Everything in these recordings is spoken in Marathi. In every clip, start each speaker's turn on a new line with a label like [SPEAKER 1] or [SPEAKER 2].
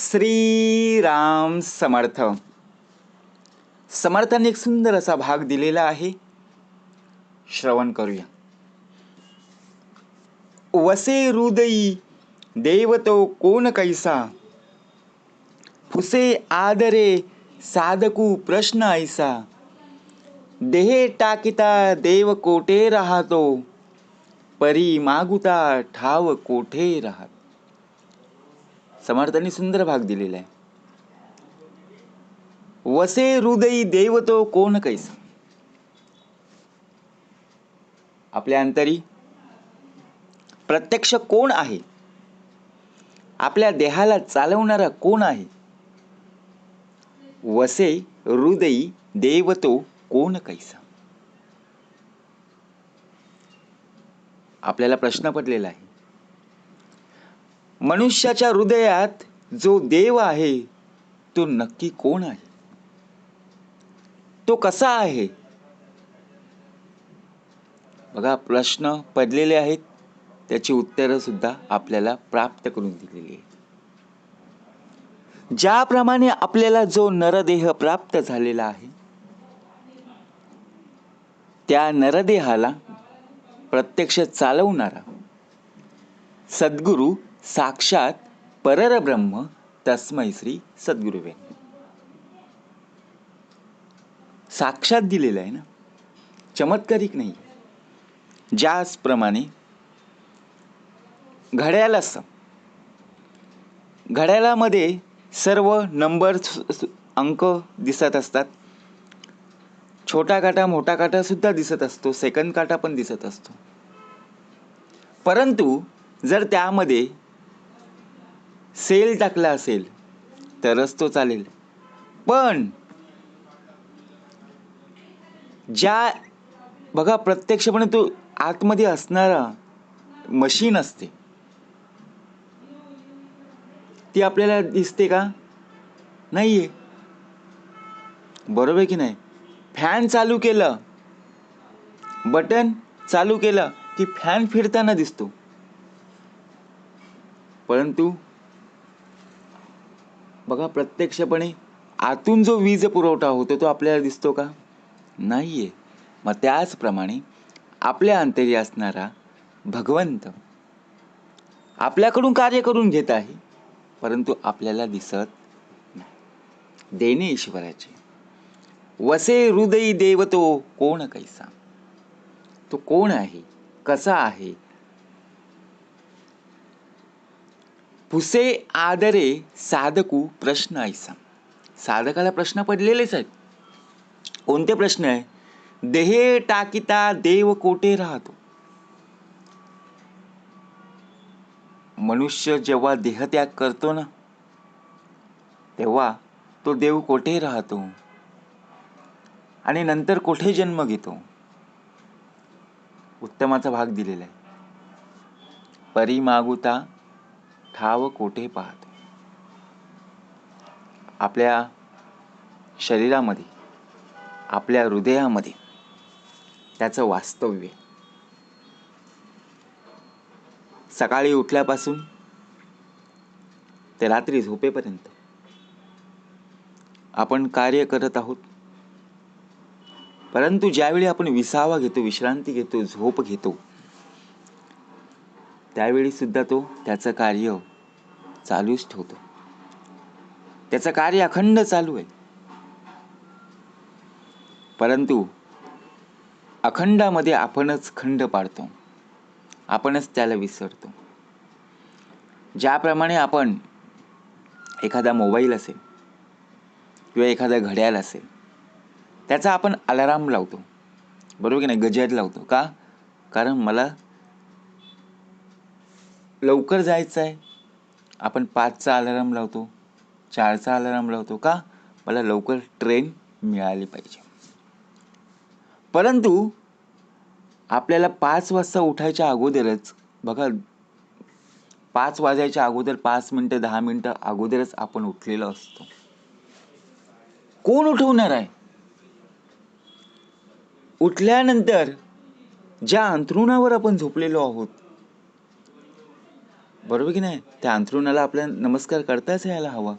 [SPEAKER 1] श्रीराम समर्थ. समर्थाने एक सुंदर असा भाग दिलेला आहे. श्रवण करूया. वसे हृदयी देव तो कोण कैसा? फुसे आदरे साधकू प्रश्न ऐसा. देहे टाकिता देव कोठे राहतो? परी मागुता ठाव कोठे राहतो? समर्थांनी सुंदर भाग दिलेला आहे. वसे हृदयी देव तो कोण कैसा? आपल्या अंतरी प्रत्यक्ष कोण आहे? आपल्या देहाला चालवणारा कोण आहे? वसे हृदयी देव तो कोण कैसा? आपल्याला प्रश्न पडलेला आहे. मनुष्याच्या हृदयात जो देव आहे तो नक्की कोण आहे? तो कसा आहे? बघा प्रश्न पडलेले आहेत. त्याची उत्तरं सुद्धा आपल्याला प्राप्त करून दिलेली आहेत. ज्याप्रमाणे आपल्याला जो नरदेह प्राप्त झालेला आहे त्या नरदेहाला प्रत्यक्ष चालवणारा सद्गुरू साक्षात पररब्रह्म तस्मै श्री सद्गुरुवे. साक्षात दिलेलं आहे ना? चमत्कारिक नाही. ज्याचप्रमाणे घड्याळ असतं घड्याळामध्ये सर्व नंबर अंक दिसत असतात. छोटा काटा मोठा काटा सुद्धा दिसत असतो. सेकंड काटा पण दिसत असतो. परंतु जर त्यामध्ये सेल टाकला असेल तरच तो चालेल. पण ज्या बघा प्रत्यक्षपणे तो आतमध्ये असणारा मशीन असते. ती आपल्याला दिसते का? नाहीये. बरोबर की नाही? फॅन चालू केलं. बटन चालू केलं की फॅन फिरताना दिसतो. परंतु बघा प्रत्यक्षपणे आतून जो वीज पुरवठा होतो तो आपल्याला दिसतो का? नाहीये. मग त्याचप्रमाणे आपल्या अंतरी असणारा भगवंत आपल्याकडून कार्य करून घेत आहे परंतु आपल्याला दिसत नाही. देणे ईश्वराचे. वसे हृदयी देवतो कोण कैसा? तो कोण आहे? कसा आहे? पुसे आदरे साधकू प्रश्न ऐसा साधकाला प्रश्न पडलेलेच आहेत कोणते प्रश्न आहे? देहे टाकिता देव कोठे राहतो? मनुष्य जेव्हा देहत्याग करतो ना तेव्हा तो देव कोठे राहतो? आणि नंतर कोठे जन्म घेतो? उत्तमाचा भाग दिलेला आहे. परी मागुता ठाव कोठे पाहत. आपल्या शरीरामध्ये आपल्या हृदयामध्ये त्याचं वास्तव्य सकाळी उठल्यापासून ते रात्री झोपेपर्यंत आपण कार्य करत आहोत. परंतु ज्यावेळी आपण विसावा घेतो विश्रांती घेतो झोप घेतो त्यावेळीसुद्धा तो त्याचं कार्य चालूच ठेवतो. त्याचं कार्य अखंड चालू आहे. परंतु अखंडामध्ये आपणच खंड पाडतो. आपणच त्याला विसरतो. ज्याप्रमाणे आपण एखादा मोबाईल असेल किंवा एखादा घड्याळ असेल त्याचा आपण अलाराम लावतो. बरोबर की नाही? गजर लावतो. का? कारण मला लवकर जायचं आहे आपण पाचचा अलाराम लावतो चारचा अलाराम लावतो का? मला लवकर ट्रेन मिळाली पाहिजे. परंतु आपल्याला पाच वाजता उठायच्या अगोदरच बघा पाच वाजायच्या अगोदर पाच मिनटं दहा मिनटं अगोदरच आपण उठलेलो असतो. कोण उठवणार आहे? उठल्यानंतर ज्या अंथरुणावर आपण झोपलेलो आहोत बरोबर की नाही? त्या अंथरुणाला आपल्या नमस्कार करताच यायला हवा.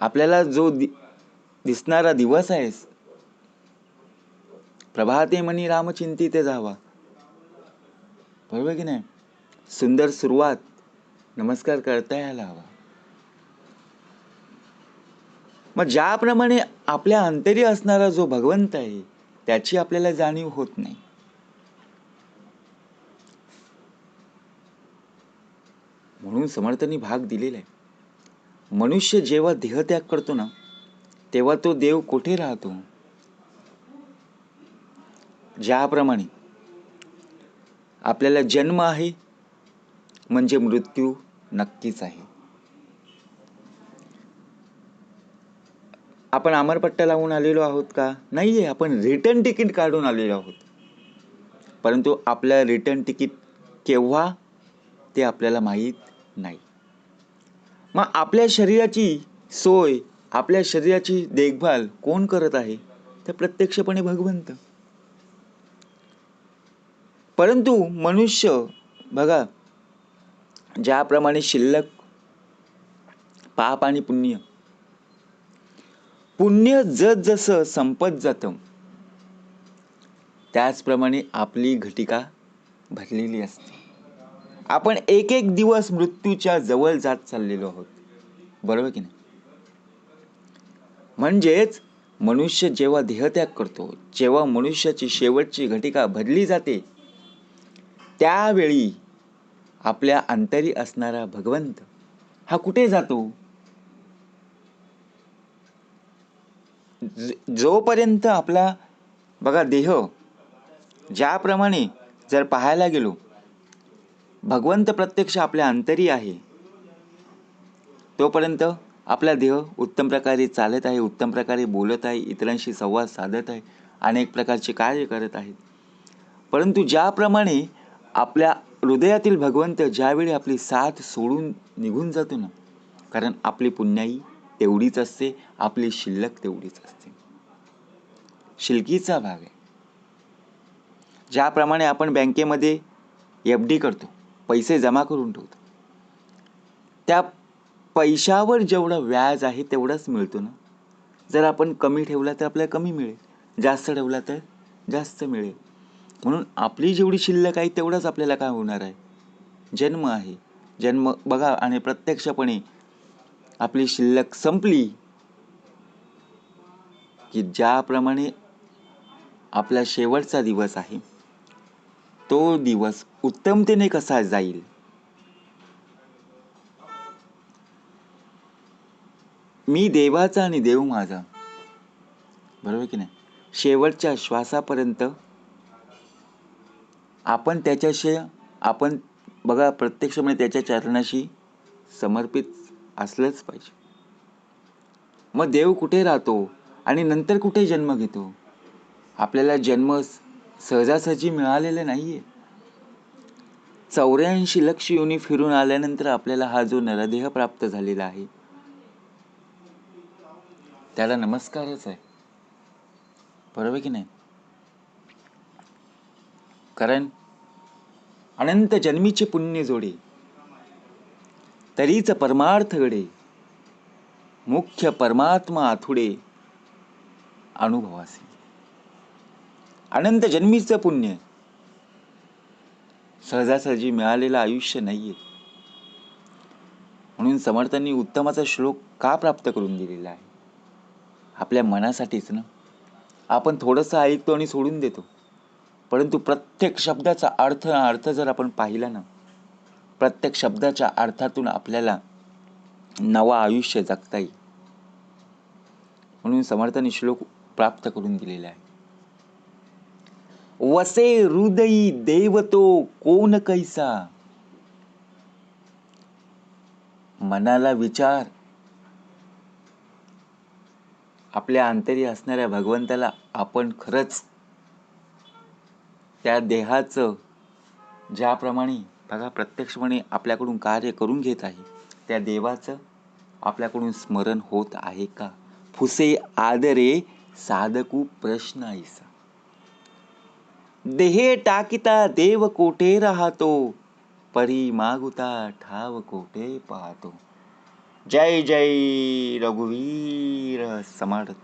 [SPEAKER 1] आपल्याला जो दि दिसणारा दिवस आहे प्रभाते म्हणी रामचिंती ते जावा. बरोबर की नाही? सुंदर सुरुवात नमस्कार करता यायला हवा. मग ज्याप्रमाणे आपल्या अंतरी असणारा जो भगवंत आहे त्याची आपल्याला जाणीव होत नाही. म्हणून समर्थांनी भाग दिलेला आहे मनुष्य जेव्हा देहत्याग करतो ना तेव्हा तो देव कुठे राहतो? ज्याप्रमाणे आपल्याला जन्म आहे म्हणजे मृत्यू नक्कीच आहे. आपण अमरपट्टा लावून आलेलो आहोत का? नाहीये आपण रिटर्न तिकीट काढून आलेलो आहोत. परंतु आपल्या रिटर्न तिकीट केव्हा ते आपल्याला माहीत नाही. मग आपल्या शरीराची सोय आपल्या शरीराची देखभाल कोण करत आहे? तर प्रत्यक्षपणे भगवंत. परंतु मनुष्य बघा ज्याप्रमाणे शिल्लक पाप आणि पुण्य पुण्य जस जसं संपत जातं त्याचप्रमाणे आपली घटिका भरलेली असते. आपण एक एक दिवस मृत्यूच्या जवळ जात चाललेलो आहोत. बरोबर की नाही? म्हणजेच मनुष्य जेव्हा देहत्याग करतो जेव्हा मनुष्याची शेवटची घटिका भरली जाते त्यावेळी आपल्या अंतरी असणारा भगवंत हा कुठे जातो? जोपर्यंत आपला बघा देह ज्याप्रमाणे जर पाहायला गेलो भगवंत प्रत्यक्ष आपल्या अंतरी आहे. तोपर्यंत आपला देह उत्तम प्रकारे चालत आहे उत्तम प्रकारे बोलत आहे इतरांशी संवाद साधत आहे अनेक प्रकारचे कार्य करत आहेत परंतु ज्याप्रमाणे आपल्या हृदयातील भगवंत ज्यावेळी आपली साथ सोडून निघून जातो ना कारण आपली पुण्याई तेवढीच असते आपली शिल्लक तेवढीच असते. शिल्कीचा भाग आहे. ज्याप्रमाणे आपण बँकेमध्ये एफ डी करतो पैसे जमा करून ठेवतो. त्या पैशावर जेवढं व्याज आहे तेवढंच मिळतो ना. जर आपण कमी ठेवला तर आपल्याला कमी मिळेल. जास्त ठेवला तर जास्त मिळेल. म्हणून आपली जेवढी शिल्लक आहे तेवढंच आपल्याला काय होणार आहे? जन्म आहे. जन्म बघा आणि प्रत्यक्षपणे आपली शिल्लक संपली की ज्याप्रमाणे आपला शेवटचा दिवस आहे. तो दिवस उत्तमतेने कसा जाईल? मी देवाचा आणि देव माझा. बरोबर की नाही? शेवटच्या श्वासापर्यंत आपण त्याच्याशी आपण बघा प्रत्यक्षपणे म्हणजे त्याच्या चरणाशी समर्पित असलंच पाहिजे. मग देव कुठे राहतो आणि नंतर कुठे जन्म घेतो? आपल्याला जन्म सहजासहजी मिळालेले नाहीये. चौऱ्याऐंशी लक्ष योनी फिरून आल्यानंतर आपल्याला हा जो नरदेह प्राप्त झालेला आहे त्याला नमस्कारच आहे. बरोबर की नाही? कारण अनंत जन्मीचे पुण्य जोडे तरीच परमार्थ घडे मुख्य परमात्मा आथुडे अनुभवासी. अनंत जन्मीचं पुण्य. सहजासहजी मिळालेलं आयुष्य नाहीये. म्हणून समर्थांनी उत्तमाचा श्लोक का प्राप्त करून दिलेला आहे? आपल्या मनासाठीच ना? आपण थोडंसं ऐकतो आणि सोडून देतो. परंतु प्रत्येक शब्दाचा अर्थ अर्थ जर आपण पाहिला ना प्रत्येक शब्दाच्या अर्थातून आपल्याला नवा आयुष्य जगता येईल. म्हणून समर्थांनी श्लोक प्राप्त करून दिलेला आहे. वसे हृदयी देवतो कोण कैसा? मनाला विचार. आपल्या अंतरी असणाऱ्या भगवंताला आपण खरंच त्या देहाचं ज्याप्रमाणे बघा प्रत्यक्षपणे आपल्याकडून कार्य करून घेत आहे त्या देवाचं आपल्याकडून स्मरण होत आहे का? फुसे आदरे साधकू प्रश्न ऐसा. देहे टाकिता देव कोठे राहतो? परी मागुता ठाव कोठे पाहतो? जय जय रघुवीर समर्थ।